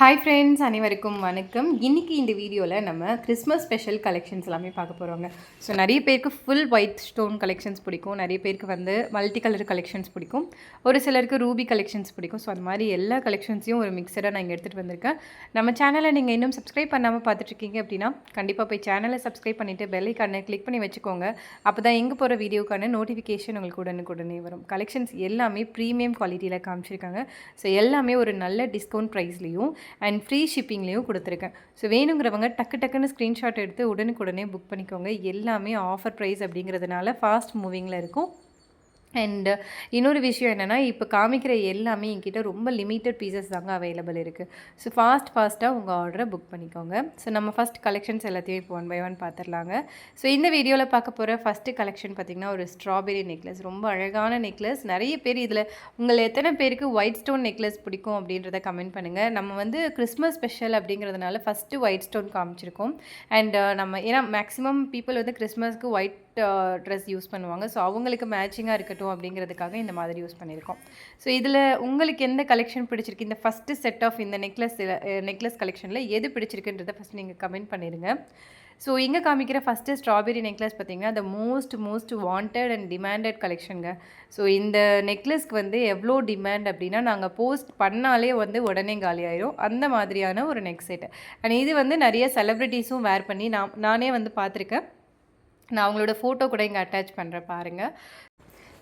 Hi friends அனைவருக்கும் வணக்கம். இன்றைக்கி இந்த வீடியோவில் நம்ம கிறிஸ்மஸ் ஸ்பெஷல் கலெக்ஷன்ஸ் எல்லாமே பார்க்க போகிறோங்க ஸோ நிறைய பேருக்கு ஃபுல் ஒயிட் ஸ்டோன் கலெக்ஷன்ஸ் பிடிக்கும். நிறைய பேருக்கு வந்து மல்டி கலர் கலெக்ஷன்ஸ் பிடிக்கும். ஒரு சிலருக்கு ரூபி கலெக்ஷன்ஸ் பிடிக்கும். ஸோ அந்த மாதிரி எல்லா கலெக்ஷன்ஸையும் ஒரு மிக்சராக நான் இங்கே எடுத்துகிட்டு வந்திருக்கேன். நம்ம சேனலை நீங்கள் இன்னும் சப்ஸ்கிரைப் பண்ணாமல் பார்த்துட்ருக்கீங்க அப்படின்னா கண்டிப்பாக போய் சேனலை சப்ஸ்கிரைப் பண்ணிவிட்டு பெல் ஐக்கானை கிளிக் பண்ணி வச்சுக்கோங்க. அப்போ தான் எங்கே போகிற வீடியோக்கான நோட்டிஃபிகேஷன் உங்களுக்கு உடனுக்குடனே வரும். கலெக்ஷன்ஸ் எல்லாமே ப்ரீமியம் குவாலிட்டியில் காமிச்சிருக்காங்க. ஸோ எல்லாமே ஒரு நல்ல டிஸ்கவுண்ட் ப்ரைஸ்லேயும் அண்ட் ஃப்ரீ ஷிப்பிங்லேயும் கொடுத்துருக்கேன். ஸோ வேணுங்கிறவங்க டக்கு டக்குன்னு ஸ்க்ரீன்ஷாட் எடுத்து உடனுக்குடனே புக் பண்ணிக்கோங்க. எல்லாமே ஆஃபர் ப்ரைஸ் அப்படிங்கிறதுனால ஃபாஸ்ட் மூவிங்கில் இருக்கும். அண்ட் uh, இன்னொரு விஷயம் என்னென்னா இப்போ காமிக்கிற எல்லாமே என்கிட்ட ரொம்ப லிமிட்டட் பீசஸ் தாங்க அவைலபிள் இருக்குது ஸோ ஃபாஸ்ட் ஃபாஸ்ட்டாக உங்கள் ஆர்டரை புக் பண்ணிக்கோங்க. ஸோ நம்ம ஃபஸ்ட் கலெக்ஷன்ஸ் எல்லாத்தையும் இப்போ ஒன் பை ஒன் பார்த்துடலாங்க ஸோ இந்த வீடியோவில் பார்க்க போகிற ஃபஸ்ட்டு கலெக்ஷன் பார்த்திங்கன்னா ஒரு ஸ்ட்ராபெரி நெக்லஸ் ரொம்ப அழகான நெக்லஸ் நிறைய பேர் இதில் உங்களை எத்தனை பேருக்கு ஒயிட் ஸ்டோன் நெக்லஸ் பிடிக்கும் அப்படின்றத கமெண்ட் பண்ணுங்கள் நம்ம வந்து கிறிஸ்மஸ் ஸ்பெஷல் அப்படிங்கிறதுனால ஃபஸ்ட்டு ஒயிட் ஸ்டோன் காமிச்சிருக்கோம். அண்ட் uh, நம்ம ஏன்னா மேக்ஸிமம் பீப்புள் வந்து கிறிஸ்மஸ்க்கு ஒயிட் ட்ரெஸ் யூஸ் பண்ணுவாங்க. ஸோ அவங்களுக்கு மேட்சிங்காக இருக்கட்டும் அப்படிங்கிறதுக்காக இந்த மாதிரி யூஸ் பண்ணியிருக்கோம். ஸோ இதில் உங்களுக்கு எந்த கலெக்ஷன் பிடிச்சிருக்கு? இந்த ஃபஸ்ட்டு செட் ஆஃப் இந்த நெக்லஸ் நெக்லஸ் கலெக்ஷனில் எது பிடிச்சிருக்குன்றதை ஃபஸ்ட் நீங்கள் கமெண்ட் பண்ணிடுங்க ஸோ இங்கே காமிக்கிற ஃபஸ்ட்டு ஸ்ட்ராபெரி நெக்லஸ் பார்த்திங்கன்னா the most most wanted and demanded கலெக்ஷனுங்க so இந்த நெக்லஸ்க்கு வந்து எவ்வளோ டிமாண்ட் அப்படின்னா நாங்கள் போஸ்ட் பண்ணாலே வந்து உடனே காலியாயிரும் அந்த மாதிரியான ஒரு நெக் செட் அண்ட் இது வந்து நிறைய செலிப்ரிட்டிஸும் வேர் பண்ணி நான் நானே வந்து பார்த்துருக்கேன். நான் அவங்களோட ஃபோட்டோ கூட இங்கே அட்டாச் பண்ணுறேன் பாருங்கள்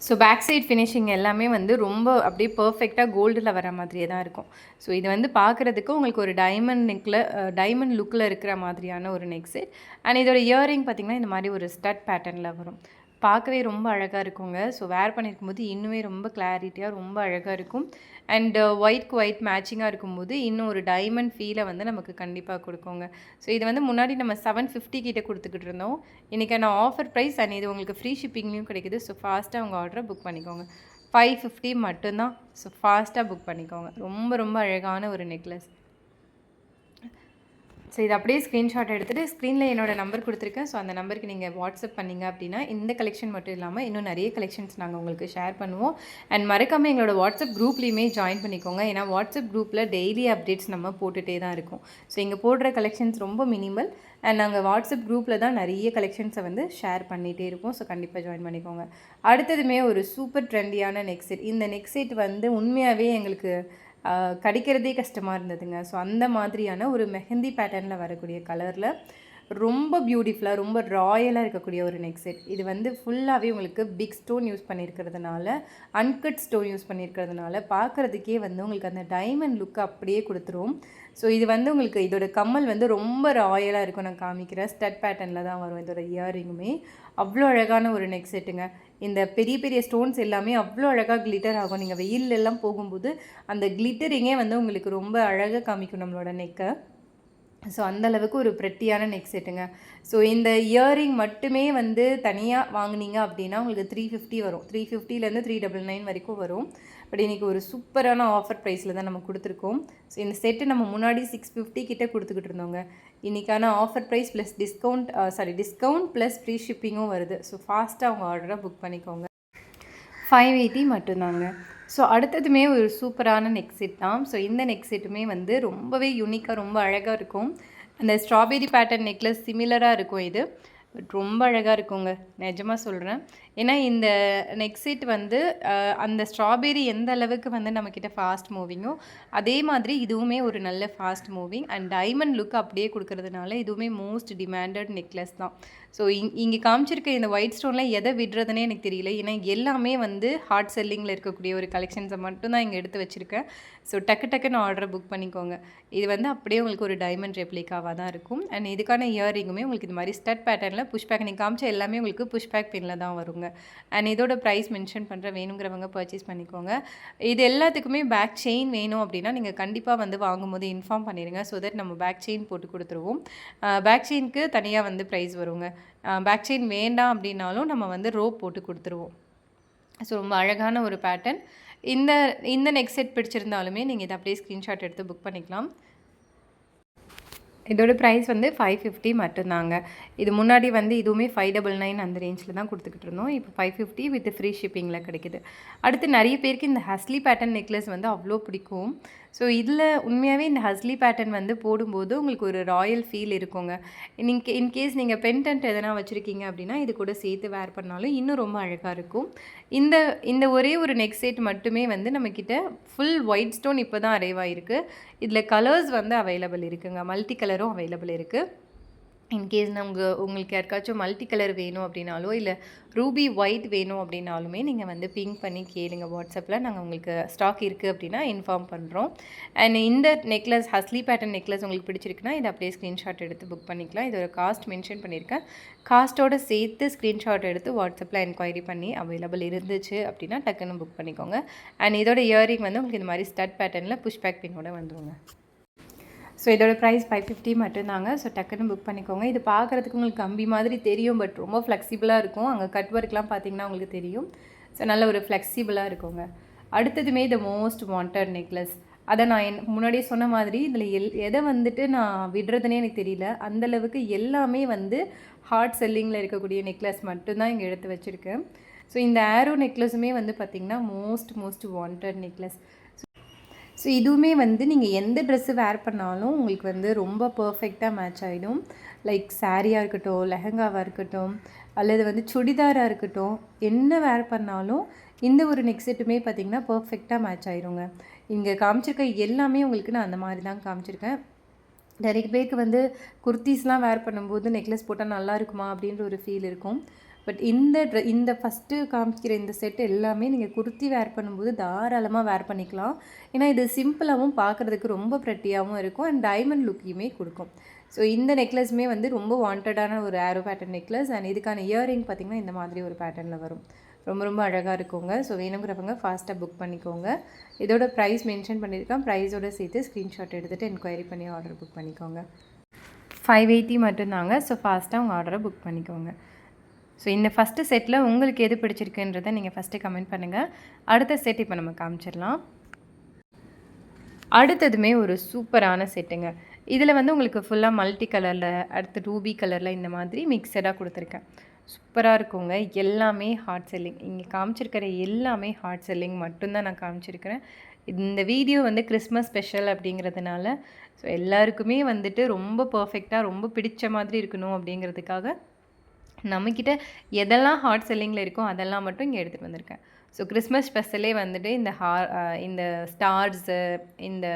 ஸோ பேக் சைட் ஃபினிஷிங் எல்லாமே வந்து ரொம்ப அப்படியே பர்ஃபெக்டாக கோல்டில் வர மாதிரியே தான் இருக்கும். ஸோ இது வந்து பார்க்குறதுக்கு உங்களுக்கு ஒரு டைமண்ட் நெக்கில் டைமண்ட் லுக்கில் இருக்கிற மாதிரியான ஒரு நெக் செட் அண்ட் இதோட இயரிங் பார்த்திங்கன்னா இந்த மாதிரி ஒரு ஸ்டட் பேட்டர்னில் வரும். பார்க்கவே ரொம்ப அழகாக இருக்குங்க. ஸோ வேர் பண்ணியிருக்கும் போது இன்னுமே ரொம்ப கிளாரிட்டியாக ரொம்ப அழகாக இருக்கும். அண்ட் ஒயிட்க்கு ஒயிட் மேட்சிங்காக இருக்கும்போது இன்னும் ஒரு டைமண்ட் ஃபீலை வந்து நமக்கு கண்டிப்பாக கொடுக்குங்க. ஸோ இது வந்து முன்னாடி நம்ம செவன் ஃபிஃப்டி கிட்டே கொடுத்துக்கிட்டு இருந்தோம். இன்றைக்கான ஆஃபர் ப்ரைஸ் அண்ட் இது உங்களுக்கு ஃப்ரீ ஷிப்பிங்லேயும் கிடைக்குது. ஸோ ஃபாஸ்ட்டாக உங்கள் ஆர்டரை புக் பண்ணிக்கோங்க. ஃபைவ் ஃபிஃப்டி மட்டும்தான். ஸோ ஃபாஸ்ட்டாக புக் பண்ணிக்கோங்க. ரொம்ப ரொம்ப அழகான ஒரு நெக்லஸ் ஸோ இது அப்படியே ஸ்க்ரீன்ஷாட் எடுத்துகிட்டு ஸ்க்ரீனில் என்னோட நம்பர் கொடுத்துருக்கேன். ஸோ அந்த நம்பருக்கு நீங்கள் வாட்ஸ்அப் பண்ணிங்க அப்படின்னா இந்த கலெக்ஷன் மட்டும் இல்லாமல் இன்னும் நிறைய கலெக்ஷன்ஸ் நாங்கள் உங்களுக்கு ஷேர் பண்ணுவோம். அண்ட் மறக்காமல் எங்களோட வாட்ஸ்அப் குரூப்லேயுமே ஜாயின் பண்ணிக்கோங்க. ஏன்னா வாட்ஸ்அப் குரூப்பில் டெய்லி அப்டேட்ஸ் நம்ம போட்டுகிட்டே தான் இருக்கும். ஸோ இங்கே போடுற கலெக்ஷன்ஸ் ரொம்ப மினிமல் அண்ட் நாங்கள் வாட்ஸ்அப் குரூப்பில் தான் நிறைய கலெக்ஷன்ஸை வந்து ஷேர் பண்ணிகிட்டே இருப்போம் ஸோ கண்டிப்பாக ஜாயின் பண்ணிக்கோங்க. அடுத்ததுமே ஒரு சூப்பர் ட்ரெண்டியான நெக் செட் இந்த நெக் செட் வந்து உண்மையாகவே எங்களுக்கு கிடைக்கிறதே கஷ்டமாக இருந்ததுங்க. ஸோ அந்த மாதிரியான ஒரு மெஹந்தி பேட்டர்னில் வரக்கூடிய கலரில் ரொம்ப பியூட்டிஃபுல்லாக ரொம்ப ராயலாக இருக்கக்கூடிய ஒரு நெக் செட் இது வந்து ஃபுல்லாகவே உங்களுக்கு பிக் ஸ்டோன் யூஸ் பண்ணியிருக்கிறதுனால அன்கட் ஸ்டோன் யூஸ் பண்ணியிருக்கிறதுனால பார்க்குறதுக்கே வந்து உங்களுக்கு அந்த டைமண்ட் லுக் அப்படியே கொடுத்துரும். ஸோ இது வந்து உங்களுக்கு இதோட கம்மல் வந்து ரொம்ப ராயலாக இருக்கும். நான் காமிக்கிறேன் ஸ்டட் பேட்டர்னில் தான் வரும் இதோட இயரிங்குமே அவ்வளோ அழகான ஒரு நெக் செட்டுங்க இந்த பெரிய பெரிய ஸ்டோன்ஸ் எல்லாமே அவ்வளோ அழகாக கிளிட்டர் ஆகும். நீங்கள் வெயிலெல்லாம் போகும்போது அந்த கிளிட்டரிங்கே வந்து உங்களுக்கு ரொம்ப அழகாக காமிக்கும் நம்மளோட நெக்கை ஸோ அந்தளவுக்கு ஒரு ப்ரெட்டியான நெக் செட்டுங்க ஸோ இந்த இயரிங் மட்டுமே வந்து தனியாக வாங்கினீங்க அப்படின்னா உங்களுக்கு த்ரீ ஃபிஃப்டி வரும். த்ரீ ஃபிஃப்டிலேருந்து த்ரீ டபுள் நைன் வரைக்கும் வரும். பட் இன்றைக்கி ஒரு சூப்பரான ஆஃபர் ப்ரைஸில் தான் நம்ம கொடுத்துருக்கோம். ஸோ இந்த செட்டு நம்ம முன்னாடி சிக்ஸ் ஃபிஃப்டி கிட்டே கொடுத்துக்கிட்டு இருந்தோங்க. இன்றைக்கான offer price plus discount sorry discount plus free ஷிப்பிங்கும் வருது. ஸோ ஃபாஸ்ட்டாக அவங்க ஆர்டரை புக் பண்ணிக்கோங்க. ஃபைவ் எயிட்டி மட்டும்தாங்க. ஸோ அடுத்ததுமே ஒரு சூப்பரான நெக் செட் தான். ஸோ இந்த நெக் செட்டுமே வந்து ரொம்பவே யூனிக்காக ரொம்ப அழகாக இருக்கும். அந்த ஸ்ட்ராபெரி பேட்டர்ன் நெக்லஸ் சிமிலராக இருக்கும் இது. பட் ரொம்ப அழகாக இருக்குங்க. நிஜமாக சொல்கிறேன் ஏன்னா இந்த நெக்ஸிட் செட் வந்து அந்த ஸ்ட்ராபெரி எந்த அளவுக்கு வந்து நம்மக்கிட்ட ஃபாஸ்ட் மூவிங்கோ அதே மாதிரி இதுவுமே ஒரு நல்ல fast moving and diamond look அப்படியே கொடுக்கறதுனால இதுவுமே மோஸ்ட் டிமாண்டட் நெக்லஸ் தான். ஸோ இங் இங்கே காமிச்சிருக்க இந்த ஒயிட் ஸ்டோனில் எதை விடுறதுனே எனக்கு தெரியல. ஏன்னா எல்லாமே வந்து ஹார்ட் செல்லிங்கில் இருக்கக்கூடிய ஒரு கலெக்ஷன்ஸை மட்டும்தான் இங்கே எடுத்து வச்சுருக்கேன். ஸோ டக்கு டக்குன்னு ஆர்டரை புக் பண்ணிக்கோங்க. இது வந்து அப்படியே உங்களுக்கு ஒரு டைமண்ட் ரெப்ளிக்காவாக தான் இருக்கும். அண்ட் இதுக்கான இயரிங்குமே உங்களுக்கு இந்த மாதிரி ஸ்டட் பேட்டர்னில் புஷ் பேக் நீங்கள் காமிச்ச எல்லாமே உங்களுக்கு புஷ் பேக் பின்னில் தான் வருங்க. அண்ட் இதோட ப்ரைஸ் மென்ஷன் பண்ணுற வேணுங்கிறவங்க பர்ச்சேஸ் பண்ணிக்கோங்க. இது எல்லாத்துக்குமே பேக் செயின் வேணும் அப்படின்னா நீங்கள் கண்டிப்பாக வந்து வாங்கும்போது இன்ஃபார்ம் பண்ணிடுங்க ஸோ தட் நம்ம பேக் செயின் போட்டு கொடுத்துருவோம். பேக் செயினுக்கு தனியாக வந்து ப்ரைஸ் வருங்க. பேக் செயின் வேண்டாம் அப்படின்னாலும் நம்ம வந்து ரோப் போட்டு கொடுத்துருவோம். ஸோ ரொம்ப அழகான ஒரு பேட்டர்ன் இந்த இந்த நெக் செட் பிடிச்சிருந்தாலுமே நீங்கள் இதை அப்படியே ஸ்க்ரீன்ஷாட் எடுத்து புக் பண்ணிக்கலாம். இதோட ப்ரைஸ் வந்து ஃபைவ் ஃபிஃப்டி மட்டும்தாங்க. இது முன்னாடி வந்து இதுவுமே ஃபைவ் டபுள் நைன் அந்த ரேஞ்சில் தான் கொடுத்துக்கிட்டு இருந்தோம். இப்போ ஃபைவ் ஃபிஃப்டி வித் ஃப்ரீ ஷிப்பிங்கில் கிடைக்குது. அடுத்து நிறைய பேருக்கு இந்த ஹஸ்லி பேட்டர்ன் நெக்லஸ் வந்து அவ்வளோ பிடிக்கும். ஸோ இதில் உண்மையாகவே இந்த ஹஸ்லி பேட்டர்ன் வந்து போடும்போது உங்களுக்கு ஒரு ராயல் ஃபீல் இருக்குங்க. நீங்கள் இன்கேஸ் நீங்கள் பென்டென்ட் எதனா வச்சுருக்கீங்க அப்படின்னா இது கூட சேர்த்து வேர் பண்ணாலும் இன்னும் ரொம்ப அழகாக இருக்கும். இந்த இந்த ஒரே ஒரு நெக் செட் மட்டுமே வந்து நம்மக்கிட்ட ஃபுல் ஒயிட் ஸ்டோன் இப்போ தான் அரைவ் ஆகிருக்கு இதில் கலர்ஸ் வந்து அவைலபிள் இருக்குங்க. மல்டி கலரும் அவைலபிள் இருக்குது இன்கேஸ் உங்கள் உங்களுக்கு யாருக்காச்சும் மல்டி கலர் வேணும் அப்படின்னாலோ இல்லை ரூபி ஒயிட் வேணும் அப்படின்னாலுமே நீங்கள் வந்து பிங்க் பண்ணி கேளுங்க வாட்ஸ்அப்பில் நாங்கள் உங்களுக்கு ஸ்டாக் இருக்குது அப்படின்னா இன்ஃபார்ம் பண்ணுறோம் அண்ட் இந்த நெக்லஸ் ஹஸ்லி பேட்டர்ன் நெக்லஸ் உங்களுக்கு பிடிச்சிருக்குன்னா இதை அப்படியே ஸ்க்ரீன்ஷாட் எடுத்து புக் பண்ணிக்கலாம். இதோட காஸ்ட் மென்ஷன் பண்ணியிருக்கேன். காஸ்ட்டோட சேர்த்து ஸ்க்ரீன்ஷாட் எடுத்து வாட்ஸ்அப்பில் என்கொயரி பண்ணி அவைலபிள் இருந்துச்சு அப்படின்னா டக்குன்னு புக் பண்ணிக்கோங்க. அண்ட் இதோட இயரிங் வந்து உங்களுக்கு இந்த மாதிரி ஸ்டட் பேட்டர்னில் புஷ் பேக் பின்னோட வந்துடுங்க ஸோ இதோட ப்ரைஸ் ஃபைவ் ஃபிஃப்டி மட்டும்தாங்க. ஸோ டக்குன்னு புக் பண்ணிக்கோங்க. இது பார்க்குறதுக்கு உங்களுக்கு கம்பி மாதிரி தெரியும் பட் ரொம்ப ஃப்ளெக்சிபிளாக இருக்கும். அங்கே கட் ஒர்க்லாம் பார்த்தீங்கன்னா உங்களுக்கு தெரியும். ஸோ நல்ல ஒரு ஃப்ளெக்சிபிளாக இருக்குங்க. அடுத்ததுமே த மோஸ்ட் வாண்டட் நெக்லஸ் அதை நான் என் முன்னாடியே சொன்ன மாதிரி இதில் எல் எதை வந்துட்டு நான் விடுறதுனே எனக்கு தெரியல. அந்தளவுக்கு எல்லாமே வந்து ஹார்ட் செல்லிங்கில் இருக்கக்கூடிய நெக்லஸ் மட்டும்தான் இங்கே எடுத்து வச்சுருக்கேன் ஸோ இந்த ஆரோ நெக்லஸுமே வந்து பார்த்திங்கன்னா most most wanted necklace so இதுவுமே வந்து நீங்கள் எந்த ட்ரெஸ்ஸு வேர் பண்ணாலும் உங்களுக்கு வந்து ரொம்ப பர்ஃபெக்டாக மேட்ச் ஆகிடும் லைக் சாரியாக இருக்கட்டும் லெஹங்காவாக இருக்கட்டும் அல்லது வந்து சுடிதாராக இருக்கட்டும் என்ன வேர் பண்ணாலும் இந்த ஒரு நெக் செட்டுமே பார்த்திங்கன்னா பர்ஃபெக்டாக மேட்ச் ஆயிருங்க. இங்கே காமிச்சிருக்க எல்லாமே உங்களுக்கு நான் அந்த மாதிரி தான் காமிச்சிருக்கேன். நிறைய பேருக்கு வந்து குர்த்திஸ்லாம் வேர் பண்ணும்போது நெக்லஸ் போட்டால் நல்லா இருக்குமா அப்படின்ற ஒரு ஃபீல் இருக்கும். பட் இந்த ட்ரெ இந்த ஃபஸ்ட்டு காமிக்கிற இந்த செட் எல்லாமே நீங்கள் குர்த்தி வேர் பண்ணும்போது தாராளமாக வேர் பண்ணிக்கலாம். ஏன்னா இது சிம்பிளாகவும் பார்க்குறதுக்கு ரொம்ப ப்ரெட்டியாகவும் இருக்கும் அண்ட் டைமண்ட் லுக்கையுமே கொடுக்கும். ஸோ இந்த நெக்லஸுமே வந்து ரொம்ப வாண்டடான ஒரு ஆரோ பேட்டர்ன் நெக்லஸ் அண்ட் இதுக்கான இயரிங் பார்த்திங்கன்னா இந்த மாதிரி ஒரு பேட்டர்னில் வரும். ரொம்ப ரொம்ப அழகாக இருக்குங்க. ஸோ வேணுங்கிறவங்க ஃபாஸ்ட்டாக புக் பண்ணிக்கோங்க. இதோட ப்ரைஸ் மென்ஷன் பண்ணியிருக்கேன். ப்ரைஸோடு சேர்த்து ஸ்க்ரீன்ஷாட் எடுத்துகிட்டு என்கொயரி பண்ணி ஆர்டர் புக் பண்ணிக்கோங்க. ஃபைவ் எயிட்டி மட்டும்தாங்க. ஸோ ஃபாஸ்ட்டாக உங்கள் ஆர்டரை புக் பண்ணிக்கோங்க. ஸோ இந்த ஃபஸ்ட்டு செட்டில் உங்களுக்கு எது பிடிச்சிருக்குன்றதை நீங்கள் ஃபஸ்ட்டு கமெண்ட் பண்ணுங்கள் அடுத்த செட் இப்போ நம்ம காமிச்சிடலாம். அடுத்ததுமே ஒரு சூப்பரான செட்டுங்க இதில் வந்து உங்களுக்கு ஃபுல்லாக மல்டி கலரில் அடுத்து ரூபி கலரில் இந்த மாதிரி மிக்சடாக கொடுத்துருக்கேன். சூப்பராக இருக்குங்க. எல்லாமே ஹார்ட் செல்லிங் இங்கே காமிச்சிருக்கிற எல்லாமே ஹார்ட் செல்லிங் மட்டும்தான் நான் காமிச்சிருக்கிறேன். இந்த வீடியோ வந்து கிறிஸ்மஸ் ஸ்பெஷல் அப்படிங்கிறதுனால ஸோ எல்லாருக்குமே வந்துட்டு ரொம்ப பர்ஃபெக்டாக ரொம்ப பிடிச்ச மாதிரி இருக்கணும் அப்படிங்கிறதுக்காக நம்மக்கிட்ட எதெல்லாம் ஹாட் செல்லிங்கில் இருக்கோ அதெல்லாம் மட்டும் இங்கே எடுத்துகிட்டு வந்திருக்கேன். ஸோ கிறிஸ்மஸ் ஸ்பெஷலே வந்துட்டு இந்த ஹா இந்த ஸ்டார்ஸு இந்த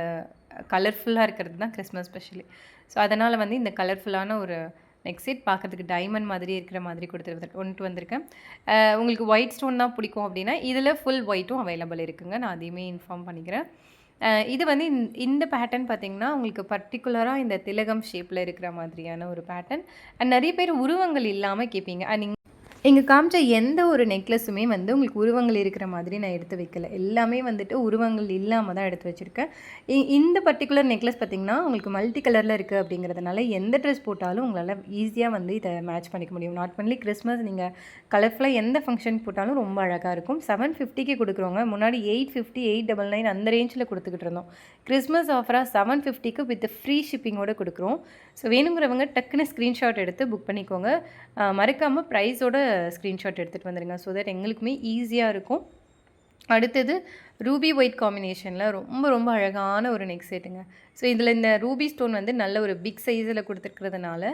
கலர்ஃபுல்லாக இருக்கிறது தான் கிறிஸ்மஸ் ஸ்பெஷலி ஸோ அதனால் வந்து இந்த கலர்ஃபுல்லான ஒரு நெக்ஸ்ட் செட் பார்க்குறதுக்கு டைமண்ட் மாதிரி இருக்கிற மாதிரி கொடுத்துட்டு கொண்டு வந்திருக்கேன். உங்களுக்கு ஒயிட் ஸ்டோன் தான் பிடிக்கும் அப்படின்னா இதில் ஃபுல் ஒயிட்டும் அவைலபிள் இருக்குங்க. நான் அதையுமே இன்ஃபார்ம் பண்ணிக்கிறேன். இது வந்து இந்த பேட்டர்ன் பார்த்திங்கன்னா உங்களுக்கு பர்டிகுலராக இந்த திலகம் ஷேப்பில் இருக்கிற மாதிரியான ஒரு பேட்டர்ன் அண்ட் நிறைய பேர் உருவங்கள் இல்லாமல் கேட்பீங்க அண்ட் இங்கே காமிச்ச எந்த ஒரு நெக்லஸுமே வந்து உங்களுக்கு உருவங்கள் இருக்கிற மாதிரி நான் எடுத்து வைக்கல. எல்லாமே வந்துட்டு உருவங்கள் இல்லாமல் தான் எடுத்து வச்சுருக்கேன். இந்த பர்டிகுலர் நெக்லஸ் பார்த்திங்கன்னா உங்களுக்கு மல்டி கலரில் இருக்குது அப்படிங்கிறதுனால எந்த ட்ரெஸ் போட்டாலும் உங்களால் ஈஸியாக வந்து இதை மேட்ச் பண்ணிக்க முடியும். நாட் ஒன்லி கிறிஸ்மஸ் நீங்கள் கலர்ஃபுல்லாக எந்த ஃபங்க்ஷன் போட்டாலும் ரொம்ப அழகாக இருக்கும். செவன் ஃபிஃப்டிக்கு கொடுக்குறவங்க முன்னாடி eight fifty eight double nine அந்த ரேஞ்சில் கொடுத்துக்கிட்டு இருந்தோம். கிறிஸ்மஸ் ஆஃபராக செவன் ஃபிஃப்டிக்கு வித் ஃப்ரீ ஷிப்பிங்கோடு கொடுக்குறோம். ஸோ வேணுங்கிறவங்க டக்குன்னு ஸ்க்ரீன்ஷாட் எடுத்து புக் பண்ணிக்கோங்க. மறக்காமல் ப்ரைஸோட ஸ்க்ரீன்ஷாட் எடுத்துகிட்டு வந்துடுங்க ஸோ தட் எங்களுக்குமே ஈஸியாக இருக்கும். அடுத்தது ரூபி ஒயிட் காம்பினேஷனில் ரொம்ப ரொம்ப அழகான ஒரு நெக் செட்டுங்க ஸோ இதில் இந்த ரூபி ஸ்டோன் வந்து நல்ல ஒரு பிக் சைஸில் கொடுத்துருக்கிறதுனால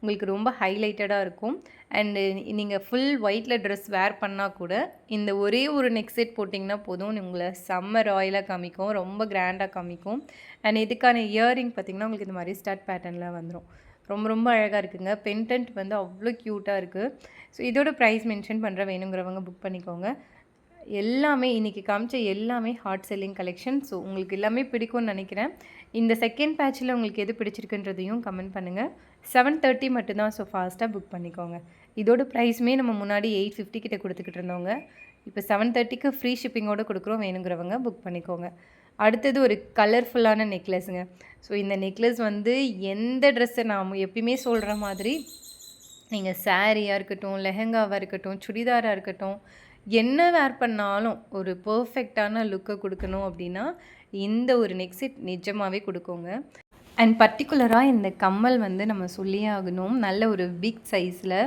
உங்களுக்கு ரொம்ப ஹைலைட்டடாக இருக்கும். அண்டு நீங்கள் ஃபுல் ஒயிட்டில் ட்ரெஸ் வேர் பண்ணால் கூட இந்த ஒரே ஒரு நெக் செட் போட்டிங்கன்னா போதும். உங்களை செம்ம ராயலாக காமிக்கும். ரொம்ப கிராண்டாக காமிக்கும். அண்ட் இதுக்கான இயரிங் பார்த்திங்கன்னா உங்களுக்கு இந்த மாதிரி ஸ்டார்ட் பேட்டர்னில் வந்துடும் ரொம்ப ரொம்ப அழகாக இருக்குங்க. பென்டென்ட் வந்து அவ்வளோ க்யூட்டாக இருக்குது ஸோ இதோட ப்ரைஸ் மென்ஷன் பண்ணுற வேணுங்கிறவங்க புக் பண்ணிக்கோங்க. எல்லாமே இன்றைக்கி காமிச்ச எல்லாமே ஹாட் செல்லிங் கலெக்ஷன் ஸோ உங்களுக்கு எல்லாமே பிடிக்கும்னு நினைக்கிறேன். இந்த செகண்ட் பேட்சில் உங்களுக்கு எது பிடிச்சிருக்குன்றதையும் கமெண்ட் பண்ணுங்கள் செவன் தேர்ட்டி மட்டும்தான் ஸோ ஃபாஸ்ட்டாக புக் பண்ணிக்கோங்க. இதோட ப்ரைஸுமே நம்ம முன்னாடி எயிட் ஃபிஃப்டி கிட்டே கொடுத்துக்கிட்டு இருந்தவங்க இப்போ செவன் தேர்ட்டிக்கு ஃப்ரீ ஷிப்பிங்கோடு கொடுக்குறோம் வேணுங்கிறவங்க புக் பண்ணிக்கோங்க. அடுத்தது ஒரு கலர்ஃபுல்லான நெக்லஸுங்க ஸோ இந்த நெக்லஸ் வந்து எந்த ட்ரெஸ்ஸை நாம் எப்பயுமே சொல்கிற மாதிரி நீங்கள் சாரியாக இருக்கட்டும் லெஹங்காவாக இருக்கட்டும் சுடிதாராக இருக்கட்டும் என்ன வேர் பண்ணாலும் ஒரு பர்ஃபெக்டான லுக்கை கொடுக்கணும் அப்படின்னா இந்த ஒரு நெக்ஸிட் நிஜமாகவே கொடுக்குங்க. அண்ட் பர்டிகுலராக இந்த கம்மல் வந்து நம்ம சொல்லியே ஆகணும். நல்ல ஒரு பிக் சைஸில்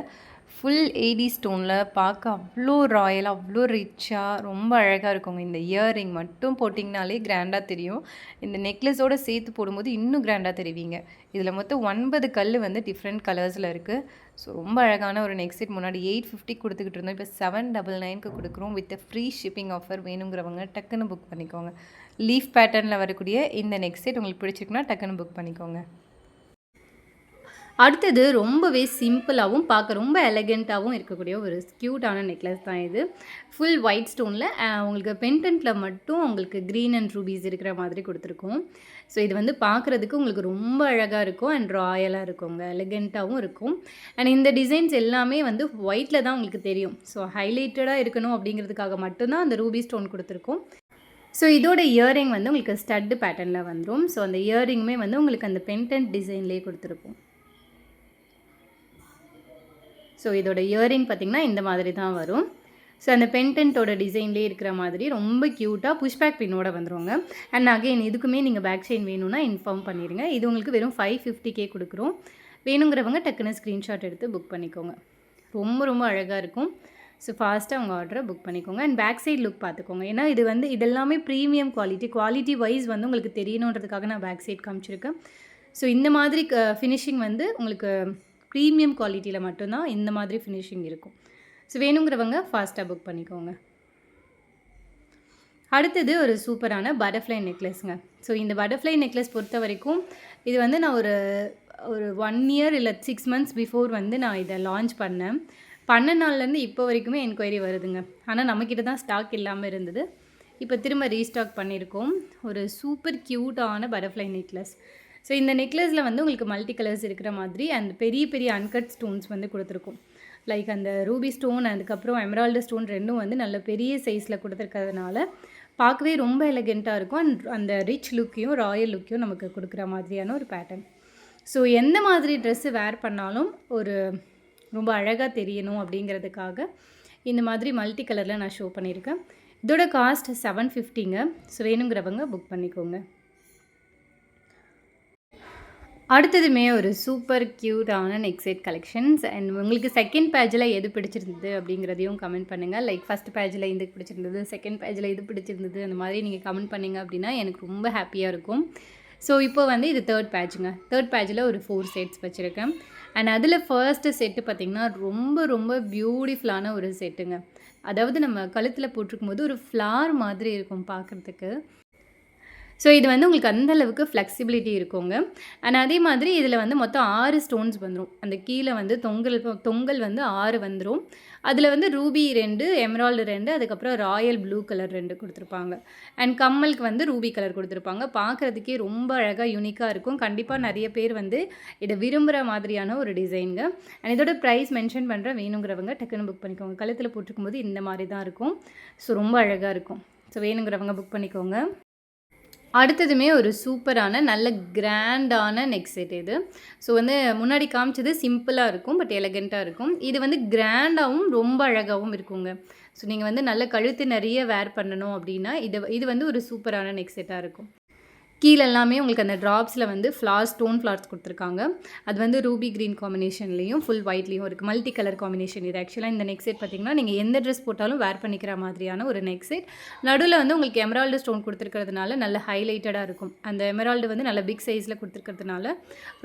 ஃபுல் ஏடி ஸ்டோனில் பார்க்க அவ்வளோ ராயலாக அவ்வளோ ரிச்சாக ரொம்ப அழகாக இருக்குங்க. இந்த இயரிங் மட்டும் போட்டிங்கனாலே கிராண்டாக தெரியும். இந்த நெக்லஸோடு சேர்த்து போடும்போது இன்னும் கிராண்டாக தெரிவிங்க. இதில் மொத்தம் ஒன்பது கல் வந்து டிஃப்ரெண்ட் கலர்ஸில் இருக்குது ஸோ ரொம்ப அழகான ஒரு நெக்ஸ்ட் செட் முன்னாடி எயிட் ஃபிஃப்டி கொடுத்துக்கிட்டு இருந்தோம். இப்போ செவன் டபுள் நைனுக்கு கொடுக்குறோம். வித் ஃப்ரீ ஷிப்பிங் ஆஃபர் வேணுங்கிறவங்க டக்குன்னு புக் பண்ணிக்கோங்க. லீஃப் பேட்டர்னில் வரக்கூடிய இந்த நெக்ஸ்ட் செட் உங்களுக்கு பிடிச்சிருக்குன்னா டக்குன்னு புக் பண்ணிக்கோங்க. அடுத்தது ரொம்பவே சிம்பிளாகவும் பார்க்க ரொம்ப எலகெண்ட்டாகவும் இருக்கக்கூடிய ஒரு க்யூட்டான நெக்லஸ் தான் இது. ஃபுல் ஒயிட் ஸ்டோனில் உங்களுக்கு பென்டென்ட்டில் மட்டும் உங்களுக்கு க்ரீன் அண்ட் ரூபீஸ் இருக்கிற மாதிரி கொடுத்துருக்கோம். ஸோ இது வந்து பார்க்குறதுக்கு உங்களுக்கு ரொம்ப அழகாக இருக்கும் அண்ட் ராயலாக இருக்குங்க. எலிகெண்ட்டாகவும் இருக்கும். அண்ட் இந்த டிசைன்ஸ் எல்லாமே வந்து ஒயிட்டில் தான் உங்களுக்கு தெரியும். ஸோ ஹைலைட்டடாக இருக்கணும் அப்படிங்கிறதுக்காக மட்டும்தான் அந்த ரூபி ஸ்டோன் கொடுத்துருக்கோம். ஸோ இதோட இயரிங் வந்து உங்களுக்கு ஸ்டட்டு பேட்டர்னில் வந்துடும் ஸோ அந்த இயரிங்குமே வந்து உங்களுக்கு அந்த பென்டென்ட் டிசைன்லேயே கொடுத்துருப்போம் ஸோ இதோட இயரிங் பார்த்திங்கன்னா இந்த மாதிரி தான் வரும். ஸோ அந்த பென்டென்ட்டோட டிசைன்லேயே இருக்கிற மாதிரி ரொம்ப க்யூட்டாக புஷ்பேக் பின்னோட வந்துருவாங்க அண்ட் அகைன் இதுக்குமே நீங்கள் பேக் செயின் வேணும்னா இன்ஃபார்ம் பண்ணிடுங்க இது உங்களுக்கு வெறும் ஃபைவ் ஃபிஃப்டிக்கே கொடுக்குறோம். வேணுங்கிறவங்க டக்குன்னு ஸ்க்ரீன்ஷாட் எடுத்து புக் பண்ணிக்கோங்க. ரொம்ப ரொம்ப அழகாக இருக்கும். ஸோ ஃபாஸ்ட்டாக உங்கள் ஆர்டரை புக் பண்ணிக்கோங்க. அண்ட் பேக் சைட் லுக் பார்த்துக்கோங்க. ஏன்னா இது வந்து இதெல்லாமே ப்ரீமியம் குவாலிட்டி குவாலிட்டி வைஸ் வந்து உங்களுக்கு தெரியணுன்றதுக்காக நான் பேக் சைட் காமிச்சிருக்கேன். ஸோ இந்த மாதிரி ஃபினிஷிங் வந்து உங்களுக்கு ப்ரீமியம் குவாலிட்டியில் மட்டும்தான் இந்த மாதிரி ஃபினிஷிங் இருக்கும். ஸோ வேணுங்கிறவங்க ஃபாஸ்ட்டாக புக் பண்ணிக்கோங்க. அடுத்தது ஒரு சூப்பரான பட்டர்ஃப்ளை நெக்லஸ்ங்க ஸோ இந்த பட்டர்ஃப்ளை நெக்லஸ் பொறுத்த வரைக்கும் இது வந்து நான் ஒரு ஒரு ஒன் இயர் இல்லை சிக்ஸ் மந்த்ஸ் பிஃபோர் வந்து நான் இதை லான்ச் பண்ணேன். பண்ண நாள்லேருந்து இப்போ வரைக்குமே என்கொயரி வருதுங்க. ஆனால் நம்மக்கிட்ட தான் ஸ்டாக் இல்லாமல் இருந்தது. இப்போ திரும்ப ரீஸ்டாக் பண்ணியிருக்கோம். ஒரு சூப்பர் க்யூட்டான பட்டர்ஃப்ளை நெக்லஸ் ஸோ இந்த நெக்லஸில் வந்து உங்களுக்கு மல்டி கலர்ஸ் இருக்கிற மாதிரி அந்த பெரிய பெரிய அன்கட் ஸ்டோன்ஸ் வந்து கொடுத்துருக்கோம். லைக் அந்த ரூபி ஸ்டோன் அதுக்கப்புறம் எமரால்டு ஸ்டோன் ரெண்டும் வந்து நல்ல பெரிய சைஸில் கொடுத்துருக்கிறதுனால பார்க்கவே ரொம்ப எலகெண்ட்டாக இருக்கும். அண்ட் அந்த ரிச் லுக்கையும் ராயல் லுக்கையும் நமக்கு கொடுக்குற மாதிரியான ஒரு பேட்டர்ன் ஸோ எந்த மாதிரி ட்ரெஸ்ஸு வேர் பண்ணாலும் ஒரு ரொம்ப அழகாக தெரியணும் அப்படிங்கிறதுக்காக இந்த மாதிரி மல்டி கலரில் நான் ஷோ பண்ணியிருக்கேன். இதோட காஸ்ட் செவன் ஃபிஃப்டிங்க ஸோ வேணுங்கிறவங்க புக் பண்ணிக்கோங்க. அடுத்ததுமே ஒரு சூப்பர் க்யூட்டான நெக் செட் கலெக்ஷன்ஸ் அண்ட் உங்களுக்கு செகண்ட் பேஜில் எது பிடிச்சிருந்தது அப்படிங்கிறதையும் கமெண்ட் பண்ணுங்கள் லைக் ஃபஸ்ட் பேஜில் இது பிடிச்சிருந்தது செகண்ட் பேஜில் இது பிடிச்சிருந்தது அந்த மாதிரி நீங்கள் கமெண்ட் பண்ணிங்க அப்படின்னா எனக்கு ரொம்ப ஹாப்பியாக இருக்கும். ஸோ இப்போ வந்து இது தேர்ட் பேஜுங்க தேர்ட் பேஜில் ஒரு ஃபோர் செட்ஸ் வச்சுருக்கேன். அண்ட் அதில் ஃபர்ஸ்ட்டு செட்டு பார்த்திங்கன்னா ரொம்ப ரொம்ப பியூட்டிஃபுல்லான ஒரு செட்டுங்க அதாவது நம்ம கழுத்தில் போட்டிருக்கும் போது ஒரு ஃப்ளார் மாதிரி இருக்கும் பார்க்குறதுக்கு. ஸோ இது வந்து உங்களுக்கு அந்த அளவுக்கு ஃப்ளெக்சிபிலிட்டி இருக்குங்க. அண்ட் அதே மாதிரி இதில் வந்து மொத்தம் ஆறு ஸ்டோன்ஸ் வந்துடும் அந்த கீழே வந்து தொங்கல் தொங்கல் வந்து ஆறு வந்துடும் அதில் வந்து ரூபி ரெண்டு எமரால்டு ரெண்டு அதுக்கப்புறம் ராயல் ப்ளூ கலர் ரெண்டு கொடுத்துருப்பாங்க. அண்ட் கம்மலுக்கு வந்து ரூபி கலர் கொடுத்துருப்பாங்க. பார்க்குறதுக்கே ரொம்ப அழகாக யூனிக்காக இருக்கும். கண்டிப்பாக நிறைய பேர் வந்து இதை விரும்புகிற மாதிரியான ஒரு டிசைனுங்க அண்ட் இதோட ப்ரைஸ் மென்ஷன் பண்ணுற வேணுங்கிறவங்க டக்குன்னு புக் பண்ணிக்கோங்க. கழுத்தில் போட்டிருக்கும் போது இந்த மாதிரி தான் இருக்கும். ஸோ ரொம்ப அழகாக இருக்கும். ஸோ வேணுங்கிறவங்க புக் பண்ணிக்கோங்க. அடுத்ததுமே ஒரு சூப்பரான நல்ல கிராண்டான நெக் செட் இது. ஸோ வந்து முன்னாடி காமிச்சது சிம்பிளாக இருக்கும் பட் எலகெண்ட்டாக இருக்கும். இது வந்து கிராண்டாகவும் ரொம்ப அழகாகவும் இருக்குங்க. ஸோ நீங்கள் வந்து நல்ல கழுத்து நிறைய வேர் பண்ணணும் அப்படின்னா இது இது வந்து ஒரு சூப்பரான நெக் செட்டாக இருக்கும். கீழே எல்லாமே உங்களுக்கு அந்த ட்ராப்ஸில் வந்து ஃப்ளார்ஸ் ஸ்டோன் ஃப்ளார்ஸ் கொடுத்துருக்காங்க. அது வந்து ரூபி க்ரீன் காம்பினேஷன்லேயும் ஃபுல் ஒயிட்லேயும் இருக்குது மல்டி கலர் காம்பினேஷன் இது. ஆக்சுவலாக இந்த நெக் செட் பார்த்திங்கன்னா நீங்கள் எந்த ட்ரெஸ் போட்டாலும் வேர் பண்ணிக்கிற மாதிரியான ஒரு நெக் செட் நடுவில் வந்து உங்களுக்கு எமரால்டு ஸ்டோன் கொடுத்துருக்கிறதுனால நல்ல ஹைலைட்டடாக இருக்கும். அந்த எமரால்டு வந்து நல்ல பிக் சைஸில் கொடுத்துருக்கிறதுனால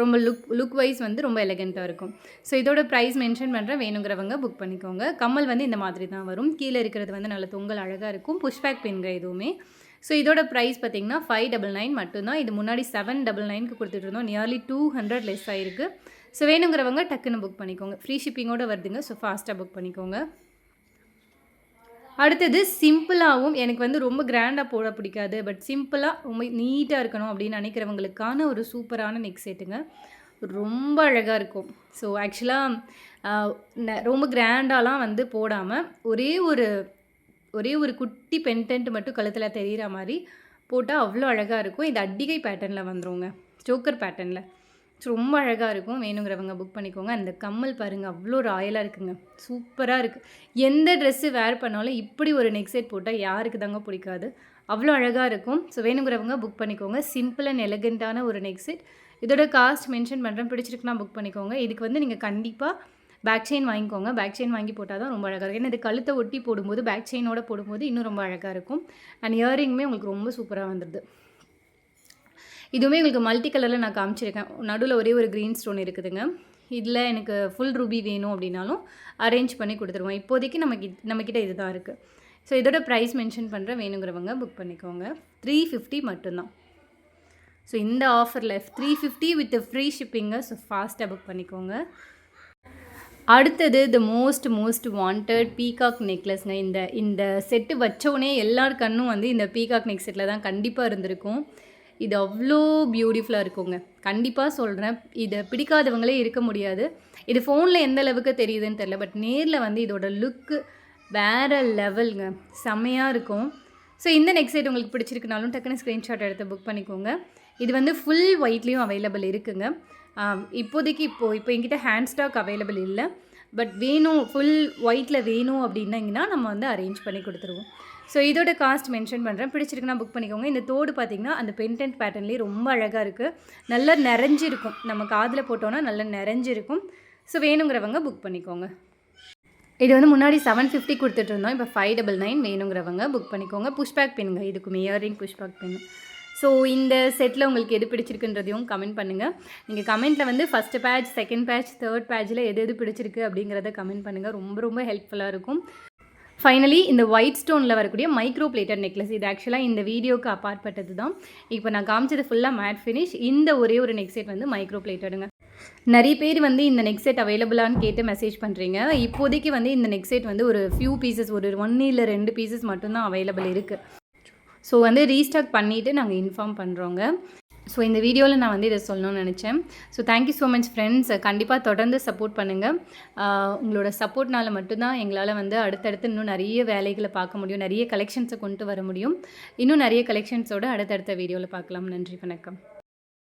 ரொம்ப லுக் லுக் வைஸ் வந்து ரொம்ப எலகெண்ட்டாக இருக்கும். ஸோ இதோட ப்ரைஸ் மென்ஷன் பண்ணுற வேணுங்கிறவங்க புக் பண்ணிக்கோங்க. கம்மல் வந்து இந்த மாதிரி தான் வரும். கீழே இருக்கிறது வந்து நல்ல தொங்கல் அழகாக இருக்கும். புஷ்பேக் பெண்கள் எதுவுமே. ஸோ இதோட ப்ரைஸ் பார்த்தீங்கன்னா ஃபைவ் டபுள் நைன் மட்டும்தான். இது முன்னாடி செவன் டபுள் நைனுக்கு கொடுத்துட்டு இருந்தோம் நியர்லி டூ ஹண்ட்ரட் லெஸ் ஆகிருக்கு ஸோ வேணுங்கிறவங்க டக்குன்னு புக் பண்ணிக்கோங்க. ஃப்ரீ ஷிப்பிங்கோடு வருதுங்க. ஸோ ஃபாஸ்ட்டாக புக் பண்ணிக்கோங்க. அடுத்தது சிம்பிளாகவும் எனக்கு வந்து ரொம்ப கிராண்டாக போட பிடிக்காது. பட் சிம்பிளாக ரொம்ப நீட்டாக இருக்கணும் அப்படின்னு நினைக்கிறவங்களுக்கான ஒரு சூப்பரான நெக் செட்டுங்க ரொம்ப அழகாக இருக்கும். ஸோ ஆக்சுவலாக ரொம்ப கிராண்டாலாம் வந்து போடாமல் ஒரே ஒரு ஒரே ஒரு குட்டி பென்டென்ட் மட்டும் கழுத்தில் தெரிகிற மாதிரி போட்டால் அவ்வளோ அழகாக இருக்கும். இது அட்டிகை பேட்டர்னில் வந்துருங்க. ஜோக்கர் பேட்டர்னில் ஸோ ரொம்ப அழகாக இருக்கும். வேணுங்கிறவங்க புக் பண்ணிக்கோங்க. அந்த கம்மல் பாருங்கள் அவ்வளோ ராயலாக இருக்குங்க. சூப்பராக இருக்குது எந்த ட்ரெஸ்ஸு வேர் பண்ணாலும் இப்படி ஒரு நெக் செட் போட்டால் யாருக்கு தாங்க பிடிக்காது. அவ்வளோ அழகாக இருக்கும். ஸோ வேணுங்கிறவங்க புக் பண்ணிக்கோங்க. சிம்பிள் அண்ட் எலகெண்ட்டான ஒரு நெக் செட் இதோட காஸ்ட் மென்ஷன் பண்ணுறேன் பிடிச்சிருக்குன்னா புக் பண்ணிக்கோங்க. இதுக்கு வந்து நீங்கள் கண்டிப்பாக பேக் செயின் வாங்கிக்கோங்க. பேக் செயின் வாங்கி போட்டால் தான் ரொம்ப அழகாக இருக்கும். ஏன்னா இது கழுத்தை ஒட்டி போடும்போது பேக் செயினோட போடும்போது இன்னும் ரொம்ப அழகாக இருக்கும். அண்ட் இயரிங்குமே உங்களுக்கு ரொம்ப சூப்பராக வந்துடுது இதுவுமே உங்களுக்கு மல்டி கலரில் நான் காமிச்சிருக்கேன். நடுவில் ஒரே ஒரு க்ரீன் ஸ்டோன் இருக்குதுங்க. இதில் எனக்கு ஃபுல் ரூபி வேணும் அப்படின்னாலும் அரேஞ்ச் பண்ணி கொடுத்துருவோம். இப்போதைக்கு நமக்கு இது- நம்மக்கிட்ட இதுதான் இருக்குது ஸோ இதோட ப்ரைஸ் மென்ஷன் பண்ணுற வேணுங்கிறவங்க புக் பண்ணிக்கோங்க. த்ரீ ஃபிஃப்டி மட்டும்தான். ஸோ இந்த ஆஃபரில் த்ரீ ஃபிஃப்டி வித் ஃப்ரீ ஷிப்பிங்கை ஸோ ஃபாஸ்ட்டாக புக் பண்ணிக்கோங்க. அடுத்தது the most most wanted peacock நெக்லஸ்ங்க இந்த இந்த செட்டு வச்சோடனே எல்லார் கண்ணும் வந்து இந்த பீகாக் நெக் செட்டில் தான் கண்டிப்பாக இருந்திருக்கும். இது அவ்வளோ பியூட்டிஃபுல்லாக இருக்குங்க. கண்டிப்பாக சொல்கிறேன் இதை பிடிக்காதவங்களே இருக்க முடியாது. இது ஃபோனில் எந்த அளவுக்கு தெரியுதுன்னு தெரில பட் நேரில் வந்து இதோட லுக்கு வேறு லெவலுங்க செம்மையாக இருக்கும். ஸோ இந்த நெக் செட் உங்களுக்கு பிடிச்சிருக்குனாலும் டக்குன்னு ஸ்க்ரீன்ஷாட் எடுத்து புக் பண்ணிக்கோங்க. இது வந்து ஃபுல் ஒயிட்லேயும் அவைலபிள் இருக்குங்க. இப்போதைக்கு இப்போது இப்போ என்கிட்ட ஹேண்ட் ஸ்டாக் அவைலபிள் இல்லை. பட் வேணும் ஃபுல் ஒயிட்டில் வேணும் அப்படின்னீங்கன்னா நம்ம வந்து அரேஞ்ச் பண்ணி கொடுத்துருவோம். ஸோ இதோட காஸ்ட் மென்ஷன் பண்ணுறேன் பிடிச்சிருக்குன்னா புக் பண்ணிக்கோங்க. இந்த தோடு பார்த்திங்கன்னா அந்த பென்டென்ட் பேட்டர்ன்லேயே ரொம்ப அழகாக இருக்குது நல்லா நிறைஞ்சிருக்கும். நம்ம காதில் போட்டோன்னா நல்லா நிறைஞ்சிருக்கும். ஸோ வேணுங்கிறவங்க புக் பண்ணிக்கோங்க. இது வந்து முன்னாடி செவன் ஃபிஃப்டி கொடுத்துட்டு இருந்தோம். இப்போ ஃபைவ் டபுள் நைன் வேணுங்கிறவங்க புக் பண்ணிக்கோங்க. புஷ்பேக் பின்னுங்க இதுக்கு இயரிங் புஷ்பேக் பின்னு ஸோ இந்த செட்டில் உங்களுக்கு எது பிடிச்சிருக்குன்றதையும் கமெண்ட் பண்ணுங்கள் நீங்கள் கமெண்ட்டில் வந்து first batch second batch third பேட்சில் எது எது பிடிச்சிருக்கு அப்படிங்கிறத கமெண்ட் பண்ணுங்கள் ரொம்ப ரொம்ப ஹெல்ப்ஃபுல்லாக இருக்கும். ஃபைனலி இந்த ஒயிட் ஸ்டோனில் வரக்கூடிய மைக்ரோ பிளேட்டர் நெக்லஸ் இது ஆக்சுவலாக இந்த வீடியோக்கு அப்பாற்பட்டது தான் இப்போ நான் காமிச்சது ஃபுல்லாக மேட் ஃபினிஷ் இந்த ஒரே ஒரு நெக் செட் வந்து மைக்ரோ பிளேட்டருங்க நிறைய பேர் வந்து இந்த நெக் செட் அவைலபிளான்னு கேட்டு மெசேஜ் பண்ணுறீங்க இப்போதைக்கு வந்து இந்த நெக் செட் வந்து ஒரு ஃபியூ பீசஸ் ஒரு ஒன் இல்லை ரெண்டு பீசஸ் மட்டும்தான் அவைலபிள் இருக்குது ஸோ வந்து ரீஸ்டாக் பண்ணிவிட்டு நாங்கள் இன்ஃபார்ம் பண்ணுறோங்க ஸோ இந்த வீடியோவில் நான் வந்து இதை சொல்லணும்னு நினச்சேன். So thank you so much friends கண்டிப்பாக தொடர்ந்து சப்போர்ட் பண்ணுங்கள் உங்களோட சப்போர்ட்னால் மட்டும்தான் எங்களால் வந்து அடுத்தடுத்து இன்னும் நிறைய வேலைகளை பார்க்க முடியும். நிறைய கலெக்ஷன்ஸை கொண்டு வர முடியும். இன்னும் நிறைய கலெக்ஷன்ஸோட அடுத்தடுத்த வீடியோவில் பார்க்கலாம். நன்றி வணக்கம்.